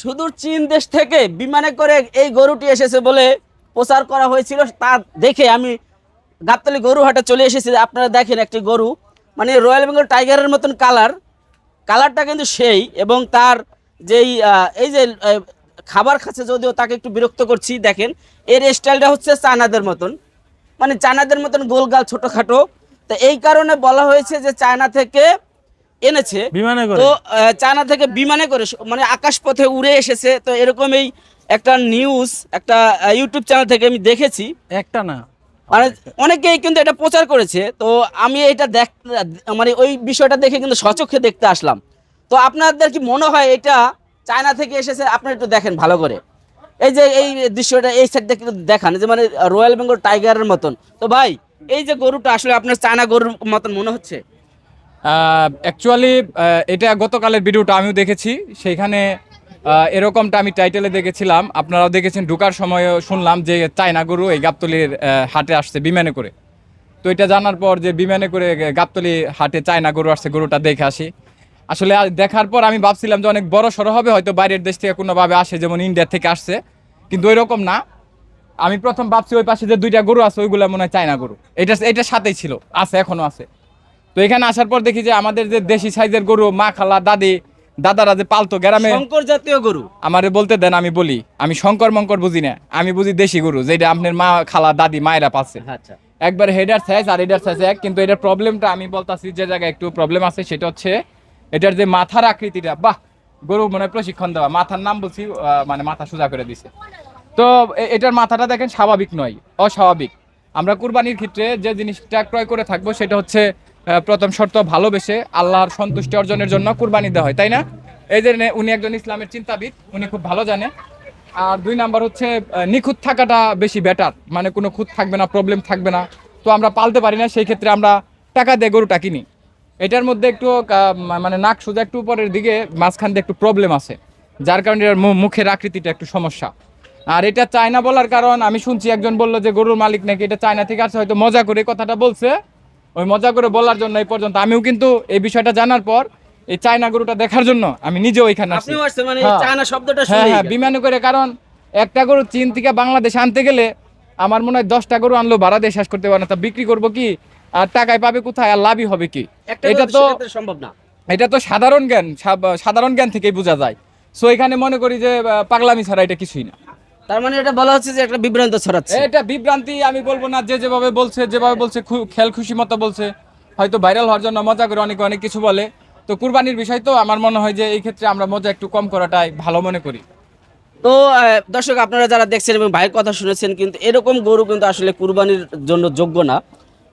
সুদূর চীন দেশ থেকে বিমানে করে এই গরুটি এসেছে বলে প্রচার করা হয়েছিল। তা দেখে আমি গাবতলি গরু হাটে চলে এসেছি। আপনারা দেখেন একটি গরু মানে রয়্যাল বেঙ্গল টাইগারের মতন কালার। কালারটা কিন্তু সেই এবং তার যেই এই যে খাবার খাচ্ছে যদিও তাকে একটু বিরক্ত করছি, দেখেন। এর স্টাইলটা হচ্ছে চায়নাদের মতন। মানে চায়নাদের মতন গোলগাল ছোটোখাটো। তো এই কারণে বলা হয়েছে যে চায়না থেকে এনেছে। বিমানে করে? তো চায়না থেকে বিমানে করে মানে আকাশ পথে উড়ে এসেছে। তো এরকমই একটা নিউজ একটা ইউটিউব চ্যানেল থেকে আমি দেখেছি। একটা না? মানে অনেকেই কিন্তু এটা প্রচার করেছে। তো আমি এটা দেখ মানে ওই বিষয়টা দেখে কিন্তু সচক্ষে দেখতে আসলাম। তো আপনাদের কি মনে হয় এটা চায়না থেকে এসেছে? আপনারা একটু দেখেন ভালো করে। এই যে এই দৃশ্যটা এই সাইড থেকে দেখান। যে মানে রয়্যাল বেঙ্গল টাইগারের মতন। তো ভাই এই যে গরুটা আসলে আপনার চায়না গরুর মতন মনে হচ্ছে? অ্যাকচুয়ালি এটা গতকালের ভিডিওটা আমিও দেখেছি। সেইখানে এরকমটা আমি টাইটেলে দেখেছিলাম। আপনারাও দেখেছেন, ঢুকার সময় শুনলাম যে চায়না গরু এই গাবতলির হাটে আসছে বিমানে করে। তো এটা জানার পর যে বিমানে করে গাবতলি হাটে চায়না গরু আসছে, গরুটা দেখে আসি। আসলে দেখার পর আমি ভাবছিলাম যে অনেক বড় সড়ো হবে, হয়তো বাইরের দেশ থেকে কোনোভাবে আসে, যেমন ইন্ডিয়া থেকে আসছে। কিন্তু ওইরকম না। আমি প্রথম ভাবছি ওই পাশে যে দুইটা গরু আছে, ওইগুলো মনে হয় চায়না গরু। এটা, এটার সাথেই ছিল, আছে এখনও আছে। তো এখানে আসার পর দেখি যে আমাদের যে দেশি সাইজের গরু মা খালা দাদি দাদারা যে পালতো গ্রামে শঙ্কর জাতীয় গরু। আমারে বলতে দেন আমি বলি আমি শঙ্কর মঙ্কর বুঝি না আমি বুঝি দেশি গরু যেটা আপনার মা খালা দাদি মায়েরা পাচ্ছে আচ্ছা। একবার হেডার সাইজ আর এডার সাইজ এক কিন্তু এটার প্রবলেমটা আমি বলতাছি যে জায়গায় একটু প্রবলেম আছে সেটা হচ্ছে এটার যে মাথার আকৃতিটা বাহ! গরু মনে প্রশিক্ষণ দেওয়া মাথার নাম বলছি মানে মাথা সোজা করে দিছে। তো এটার মাথাটা দেখেন স্বাভাবিক নয় অস্বাভাবিক। আমরা কুরবানির ক্ষেত্রে যে জিনিসটা ক্রয় করে থাকব সেটা হচ্ছে প্রথম শর্ত ভালোবেসে আল্লাহর সন্তুষ্টি অর্জনের জন্য কুরবানি দেওয়া হয়, তাই না? এই যে উনি একজন ইসলামের চিন্তাবিদ, উনি খুব ভালো জানে। আর দুই নাম্বার হচ্ছে নিখুঁত থাকাটা বেশি বেটার মানে কোনো খুঁত থাকবে না প্রবলেম থাকবে না। তো আমরা পালতে পারি না, সেই ক্ষেত্রে আমরা টাকা দিয়ে গরুটা কিনি। এটার মধ্যে একটু মানে নাক সোজা একটু উপরের দিকে, মাঝখান দিয়ে একটু প্রবলেম আছে। যার কারণে এর মুখের আকৃতিটা একটু সমস্যা। আর এটা চায়না বলার কারণ, আমি শুনছি একজন বলল যে গরুর মালিক নাকি, এটা চায়না থেকে আসছে, হয়তো মজা করে কথাটা বলছে। ওই মজা করে বলার জন্য এই পর্যন্ত। আমিও কিন্তু এই বিষয়টা জানার পর এই চায়না গরুটা দেখার জন্য আমি নিজেও এখানে আসছি। মানে হ্যাঁ। চায়না শব্দটা হ্যাঁ হ্যাঁ বিমানে করে কারণ একটা গরু চীন থেকে বাংলাদেশে আনতে গেলে আমার মনে হয় দশটা গরু আনলেও ভাড়া দিয়ে শেষ করতে পারে না। তা বিক্রি করব কি? আর টাকায় পাবে কোথায়? আর লাভই হবে কি? এটা তো সম্ভব না। এটা তো সাধারণ জ্ঞান সাধারণ জ্ঞান থেকেই বোঝা যায়। সো এখানে মনে করি যে পাগলামি ছাড়া এটা কিছুই না। তার মানে এটা বলা হচ্ছে যে একটা বিভ্রান্ত ছড়াচ্ছে। এটা বিভ্রান্তি আমি বলব না যে যেভাবে বলছে যেভাবে বলছে খেল খুশি মতো বলছে। হয়তো ভাইরাল হওয়ার জন্য মজা করে অনেকে অনেক কিছু বলে। তো কুরবানির বিষয় তো আমার মনে হয় যে এই ক্ষেত্রে আমরা মজা একটু কম করাটাই ভালো মনে করি। তো দর্শক আপনারা যারা দেখছেন এবং ভাইয়ের কথা শুনেছেন কিন্তু এরকম গরু কিন্তু আসলে কুরবানির জন্য যোগ্য না।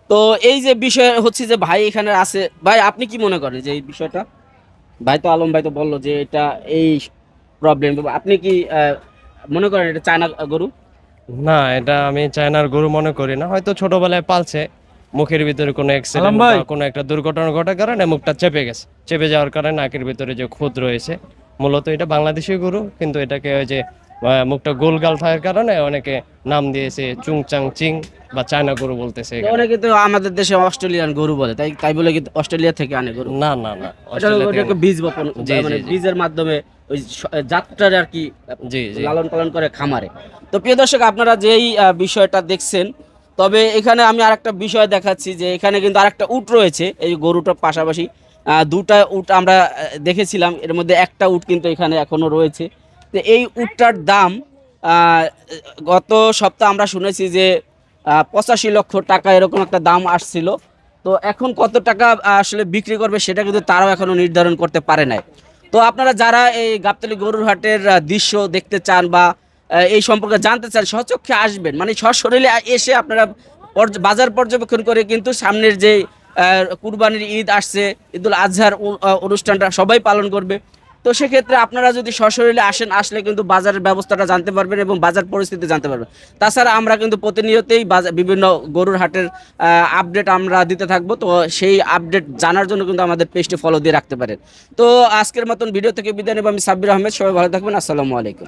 তো এই যে বিষয় হচ্ছে যে ভাই এখানে আছে ভাই আপনি কি মনে করেন যে এই বিষয়টা? ভাই তো আলম ভাই তো বলল যে এটা এই প্রবলেম আপনি কি মনে করেন এটা চায়না গরু? না এটা আমি চায়নার গরু মনে করি না। হয়তো ছোটবেলায় পালছে মুখের ভিতরে কোনো অ্যাক্সিডেন্ট বা কোনো একটা দুর্ঘটনা ঘটার কারণে মুখটা চেপে গেছে। চেপে যাওয়ার কারণে নাকের ভিতরে যে খুদ রয়েছে মূলত এটা বাংলাদেশি গরু কিন্তু এটাকে ওই যে মুখটা গোলগাল থাকার কারণে অনেকে নাম দিয়েছে চুং চাং চিং বা চায়না গরু বলতেছে অনেকে তো আমাদের দেশে অস্ট্রেলিয়ান গরু বলে তাই তাই বলে কি অস্ট্রেলিয়া থেকে আনে গরু? না না না অস্ট্রেলিয়া থেকে বীজ বপন মানে জি। বীজের মাধ্যমে ওই যাত্রার আর কি লালন পালন করে খামারে। তো প্রিয় দর্শক আপনারা যেই বিষয়টা দেখছেন তবে এখানে আমি আরেকটা বিষয় দেখাচ্ছি যে এখানে কিন্তু আরেকটা উট রয়েছে এই গরুটার পাশাপাশি দুটা উট আমরা দেখেছিলাম এর মধ্যে একটা উট কিন্তু এখানে এখনও রয়েছে। তো এই উটটার দাম গত সপ্তাহ আমরা শুনেছি যে পঁচাশি লক্ষ টাকা এরকম একটা দাম আসছিল। তো এখন কত টাকা আসলে বিক্রি করবে সেটা কিন্তু তারাও এখনও নির্ধারণ করতে পারে নাই। তো আপনারা যারা এই গাবতলি গরুর হাটের দৃশ্য দেখতে চান বা এই সম্পর্কে জানতে চান, সচক্ষে আসবেন। মানে সশরীরে এসে আপনারা বাজার পর্যবেক্ষণ করে কিন্তু সামনের যে কুরবানির ঈদ আসছে, ঈদুল আজহার অনুষ্ঠানটা সবাই পালন করবে। তো সেক্ষেত্রে আপনারা যদি সশরীরে আসেন, আসলে কিন্তু বাজারের ব্যবস্থাটা জানতে পারবেন এবং বাজার পরিস্থিতি জানতে পারবেন। তাছাড়া আমরা কিন্তু প্রতিনিয়তই বিভিন্ন গরুর হাটের আপডেট আমরা দিতে থাকব। তো সেই আপডেট জানার জন্য কিন্তু আমাদের পেজটি ফলো দিয়ে রাখতে পারেন। তো আজকের মতন ভিডিও থেকে বিদায় নেব আমি সাব্বির আহমেদ। সবাই ভালো থাকবেন। আসসালামু আলাইকুম।